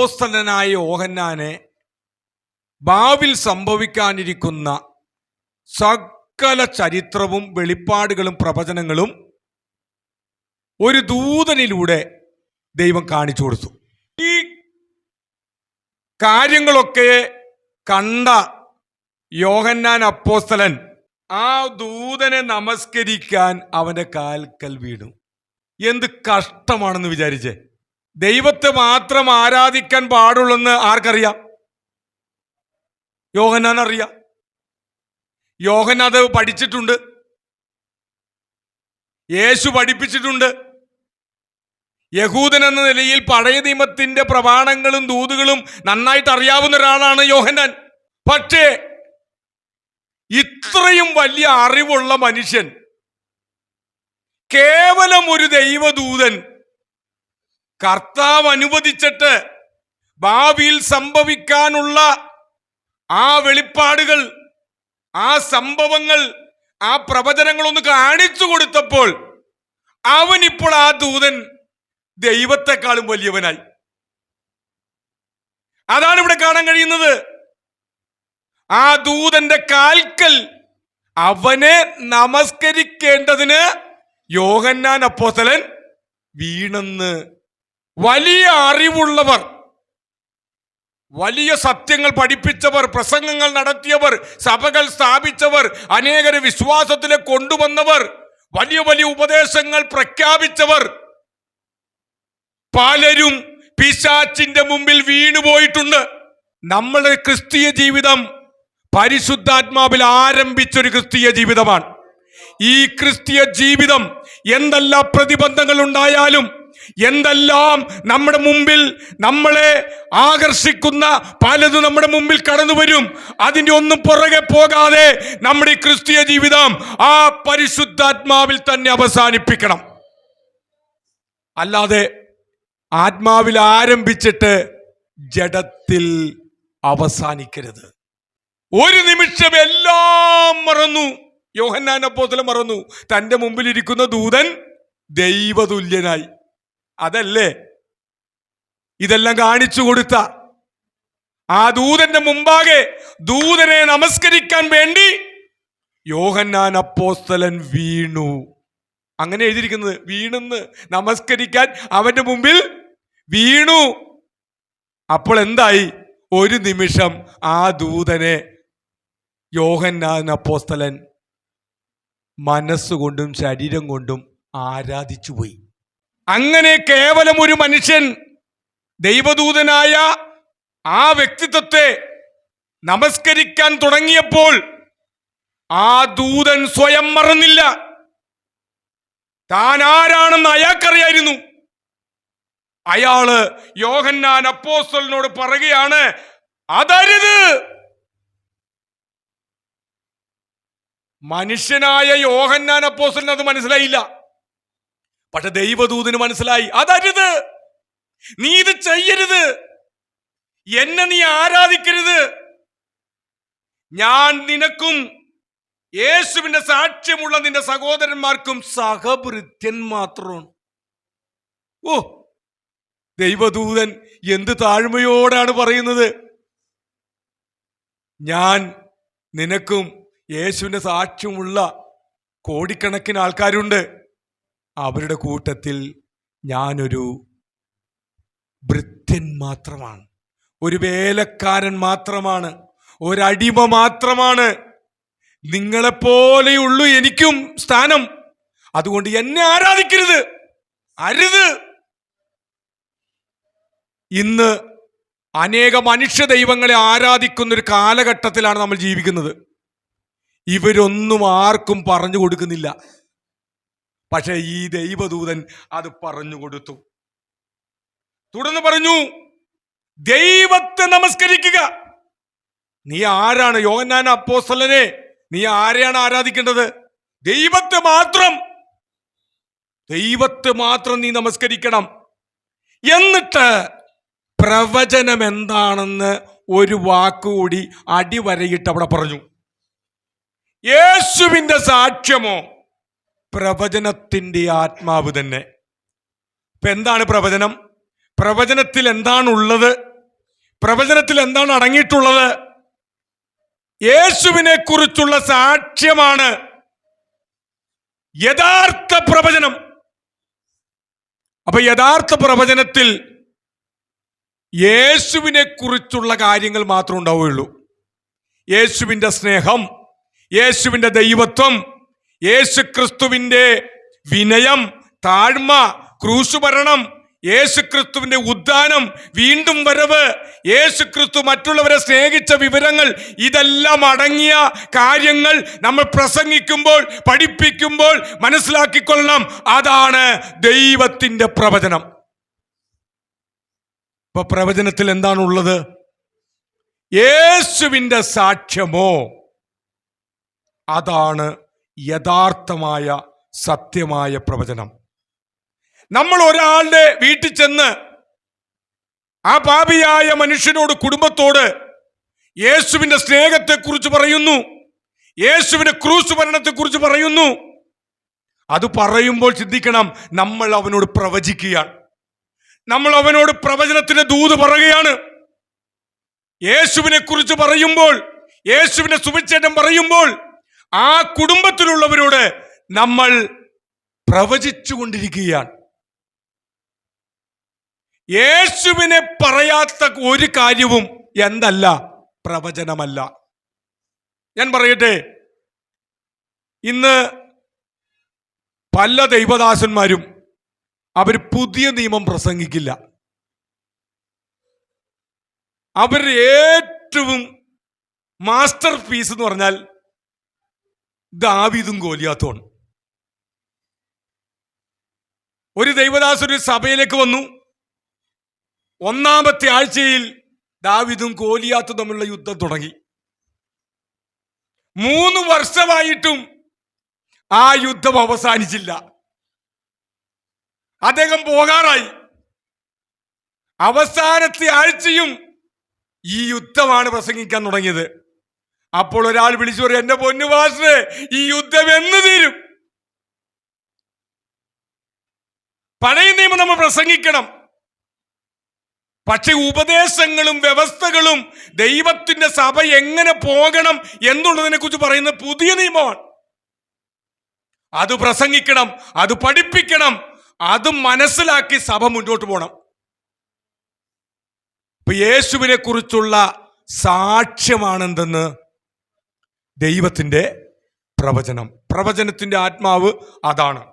അപ്പോസ്തലനായ യോഹന്നാനെ ഭാവിൽ സംഭവിക്കാനിരിക്കുന്ന സകല ചരിത്രവും വെളിപ്പാടുകളും പ്രവചനങ്ങളും ഒരു ദൂതനിലൂടെ ദൈവം കാണിച്ചു കൊടുത്തു. ഈ കാര്യങ്ങളൊക്കെ കണ്ട യോഹന്നാൻ അപ്പോസ്തലൻ ആ ദൂതനെ നമസ്കരിക്കാൻ അവന്റെ കാൽക്കൽ വീണു. എന്ത് കഷ്ടമാണെന്ന് വിചാരിച്ചേ. ദൈവത്തെ മാത്രം ആരാധിക്കാൻ പാടുള്ളെന്ന് ആർക്കറിയാം? യോഹന്നാൻ അറിയാം യോഹൻ അത് പഠിച്ചിട്ടുണ്ട്. യേശു പഠിപ്പിച്ചിട്ടുണ്ട്. യഹൂദൻ എന്ന നിലയിൽ പഴയ നിയമത്തിന്റെ പ്രമാണങ്ങളും ദൂതുകളും നന്നായിട്ട് അറിയാവുന്ന ഒരാളാണ് യോഹനാൻ പക്ഷേ ഇത്രയും വലിയ അറിവുള്ള മനുഷ്യൻ കേവലം ഒരു ദൈവദൂതൻ കർത്താവ് അനുവദിച്ചിട്ട് ഭാവിയിൽ സംഭവിക്കാനുള്ള ആ വെളിപ്പാടുകൾ ആ സംഭവങ്ങൾ ആ പ്രവചനങ്ങളൊന്ന് കാണിച്ചു കൊടുത്തപ്പോൾ അവനിപ്പോൾ ആ ദൂതൻ ദൈവത്തെക്കാളും വലിയവനായി. അതാണ് ഇവിടെ കാണാൻ കഴിയുന്നത്. ആ ദൂതന്റെ കാൽക്കൽ അവനെ നമസ്കരിക്കേണ്ടതിന് യോഹന്നാൻ അപ്പോസലൻ വീണെന്ന് വലിയ അറിവുള്ളവർ വലിയ സത്യങ്ങൾ പഠിപ്പിച്ചവർ പ്രസംഗങ്ങൾ നടത്തിയവർ സഭകൾ സ്ഥാപിച്ചവർ അനേകരെ വിശ്വാസത്തിലെ കൊണ്ടുവന്നവർ വലിയ വലിയ ഉപദേശങ്ങൾ പ്രഖ്യാപിച്ചവർ. പലരും പിശാച്ചിന്റെ മുമ്പിൽ വീണുപോയിട്ടുണ്ട്. നമ്മുടെ ക്രിസ്തീയ ജീവിതം പരിശുദ്ധാത്മാവിൽ ആരംഭിച്ചൊരു ക്രിസ്തീയ ജീവിതമാണ്. ഈ ക്രിസ്തീയ ജീവിതം എന്തെല്ലാം പ്രതിബന്ധങ്ങൾ ഉണ്ടായാലും എന്തെല്ലാം നമ്മുടെ മുമ്പിൽ നമ്മളെ ആകർഷിക്കുന്ന പലതും നമ്മുടെ മുമ്പിൽ കടന്നു വരും. അതിന്റെ ഒന്നും പുറകെ പോകാതെ നമ്മുടെ ക്രിസ്തീയ ജീവിതം ആ പരിശുദ്ധാത്മാവിൽ തന്നെ അവസാനിപ്പിക്കണം. അല്ലാതെ ആത്മാവിൽ ആരംഭിച്ചിട്ട് ജഡത്തിൽ അവസാനിക്കരുത്. ഒരു നിമിഷം എല്ലാം മറന്നു. യോഹന്നാൻ അപ്പോസ്തലൻ മറന്നു. തന്റെ മുമ്പിൽ ഇരിക്കുന്ന ദൂതൻ ദൈവതുല്യനായി. അതല്ലേ? ഇതെല്ലാം കാണിച്ചു കൊടുത്ത ആ ദൂതന്റെ മുമ്പാകെ ദൂതനെ നമസ്കരിക്കാൻ വേണ്ടി യോഹന്നാൻ അപ്പോസ്തലൻ വീണു. അങ്ങനെ എഴുതിയിരിക്കുന്നത് വീണെന്ന് നമസ്കരിക്കാൻ അവന്റെ മുമ്പിൽ വീണു. അപ്പോൾ എന്തായി? ഒരു നിമിഷം ആ ദൂതനെ യോഹന്നാൻ അപ്പോസ്തലൻ മനസ്സുകൊണ്ടും ശരീരം കൊണ്ടും ആരാധിച്ചു പോയി അങ്ങനെ കേവലം ഒരു മനുഷ്യൻ ദൈവദൂതനായ ആ വ്യക്തിത്വത്തെ നമസ്കരിക്കാൻ തുടങ്ങിയപ്പോൾ ആ ദൂതൻ സ്വയം മറന്നില്ല. താൻ ആരാണെന്ന് അയാൾക്കറിയായിരുന്നു. അയാൾ യോഹന്നാൻ അപ്പോസ്റ്റലിനോട് പറയുകയാണ് അതരുത്. മനുഷ്യനായ യോഹന്നാൻ അപ്പോസ്റ്റലിന് അത് മനസ്സിലായില്ല. പക്ഷെ ദൈവദൂതിന് മനസ്സിലായി. അതരുത്. നീ ഇത് ചെയ്യരുത്. എന്നെ നീ ആരാധിക്കരുത്. ഞാൻ നിനക്കും യേശുവിന്റെ സാക്ഷ്യമുള്ള നിന്റെ സഹോദരന്മാർക്കും സഹഭൃത്യൻ മാത്രമാണ്. ഓ ദൈവദൂതൻ എന്ത് താഴ്മയോടാണ് പറയുന്നത്? ഞാൻ നിനക്കും യേശുവിന്റെ സാക്ഷ്യമുള്ള കോടിക്കണക്കിന് ആൾക്കാരുണ്ട്. അവരുടെ കൂട്ടത്തിൽ ഞാനൊരു വൃദ്ധൻ മാത്രമാണ്. ഒരു വേലക്കാരൻ മാത്രമാണ്. ഒരടിമ മാത്രമാണ്. നിങ്ങളെപ്പോലെയുള്ളൂ എനിക്കും സ്ഥാനം. അതുകൊണ്ട് എന്നെ ആരാധിക്കരുത്. അരുത്. ഇന്ന് അനേക മനുഷ്യ ദൈവങ്ങളെ ആരാധിക്കുന്ന ഒരു കാലഘട്ടത്തിലാണ് നമ്മൾ ജീവിക്കുന്നത്. ഇവരൊന്നും ആർക്കും പറഞ്ഞു കൊടുക്കുന്നില്ല. പക്ഷെ ഈ ദൈവദൂതൻ അത് പറഞ്ഞു കൊടുത്തു. തുടർന്ന് പറഞ്ഞു ദൈവത്തെ നമസ്കരിക്കുക. നീ ആരാണ്? യോഹന്നാൻ അപ്പോസ്തലനെ നീ ആരെയാണ് ആരാധിക്കേണ്ടത്? ദൈവത്തെ മാത്രം. ദൈവത്തെ മാത്രം നീ നമസ്കരിക്കണം. എന്നിട്ട് പ്രവചനം എന്താണെന്ന് ഒരു വാക്കുകൂടി അടിവരയിട്ട് അവിടെ പറഞ്ഞു. യേശുവിന്റെ സാക്ഷ്യമോ? പ്രവചനത്തിന്റെ ആത്മാവ് തന്നെ. ഇപ്പൊ എന്താണ് പ്രവചനം? പ്രവചനത്തിൽ എന്താണുള്ളത്? പ്രവചനത്തിൽ എന്താണ് അടങ്ങിയിട്ടുള്ളത്? യേശുവിനെ കുറിച്ചുള്ള സാക്ഷ്യമാണ് യഥാർത്ഥ പ്രവചനം. അപ്പൊ യഥാർത്ഥ പ്രവചനത്തിൽ യേശുവിനെ കുറിച്ചുള്ള കാര്യങ്ങൾ മാത്രം ഉണ്ടാവുകയുള്ളൂ. യേശുവിന്റെ സ്നേഹം യേശുവിന്റെ ദൈവത്വം യേശു ക്രിസ്തുവിന്റെ വിനയം താഴ്മ ക്രൂശുഭരണം യേശു ക്രിസ്തുവിന്റെ ഉദ്ധാനം വീണ്ടും വരവ് യേശു ക്രിസ്തു മറ്റുള്ളവരെ സ്നേഹിച്ച വിവരങ്ങൾ ഇതെല്ലാം അടങ്ങിയ കാര്യങ്ങൾ നമ്മൾ പ്രസംഗിക്കുമ്പോൾ പഠിപ്പിക്കുമ്പോൾ മനസ്സിലാക്കിക്കൊള്ളണം. അതാണ് ദൈവത്തിന്റെ പ്രവചനം. ഇപ്പൊ പ്രവചനത്തിൽ എന്താണുള്ളത്? യേശുവിന്റെ സാക്ഷ്യമോ? അതാണ് യഥാർത്ഥമായ സത്യമായ പ്രവചനം. നമ്മൾ ഒരാളുടെ വീട്ടിൽ ചെന്ന് ആ പാപിയായ മനുഷ്യനോട് കുടുംബത്തോട് യേശുവിന്റെ സ്നേഹത്തെക്കുറിച്ച് പറയുന്നു യേശുവിന്റെ ക്രൂസ് മരണത്തെക്കുറിച്ച് പറയുന്നു. അത് പറയുമ്പോൾ ചിന്തിക്കണം നമ്മൾ അവനോട് പ്രവചിക്കുകയാണ്. നമ്മൾ അവനോട് പ്രവചനത്തിന്റെ ദൂത് പറയുകയാണ്. യേശുവിനെ കുറിച്ച് പറയുമ്പോൾ യേശുവിന്റെ സുവിച്ചേറ്റം പറയുമ്പോൾ ആ കുടുംബത്തിലുള്ളവരോട് നമ്മൾ പ്രവചിച്ചു കൊണ്ടിരിക്കുകയാണ് യേശുവിനെ പറയാത്ത ഒരു കാര്യവും എന്തല്ല? പ്രവചനമല്ല. ഞാൻ പറയട്ടെ ഇന്ന് പല ദൈവദാസന്മാരും അവർ പുതിയ നിയമം പ്രസംഗിക്കില്ല. അവർ ഏറ്റവും മാസ്റ്റർ പീസ് എന്ന് പറഞ്ഞാൽ ദാവീദും ഗോലിയാത്തുമാണ് ഒരു ദൈവദാസൻ ഒരു സഭയിലേക്ക് വന്നു. ഒന്നാമത്തെ ആഴ്ചയിൽ ദാവിദും ഗോലിയാത്തും തമ്മിലുള്ള യുദ്ധം തുടങ്ങി. മൂന്ന് വർഷമായിട്ടും ആ യുദ്ധം അവസാനിച്ചില്ല. അദ്ദേഹം പോകാറായി. അവസാനത്തെ ആഴ്ചയും ഈ യുദ്ധമാണ് പ്രസംഗിക്കാൻ തുടങ്ങിയത്. അപ്പോൾ ഒരാൾ വിളിച്ചു പറയും എന്റെ പൊന്നു പാസ്റ്ററെ ഈ യുദ്ധം എന്ന് തീരും? പഴയ നിയമം നമ്മൾ പ്രസംഗിക്കണം. പക്ഷെ ഉപദേശങ്ങളും വ്യവസ്ഥകളും ദൈവത്തിന്റെ സഭ എങ്ങനെ പോകണം എന്നുള്ളതിനെ കുറിച്ച് പറയുന്ന പുതിയ നിയമമാണ്. അത് പ്രസംഗിക്കണം അത് പഠിപ്പിക്കണം അത് മനസ്സിലാക്കി സഭ മുന്നോട്ട് പോകണം. ഇപ്പൊ യേശുവിനെ കുറിച്ചുള്ള സാക്ഷ്യമാണെന്തെന്ന് ദൈവത്തിന്റെ പ്രവചനം. പ്രവചനത്തിന്റെ ആത്മാവ് അതാണ്.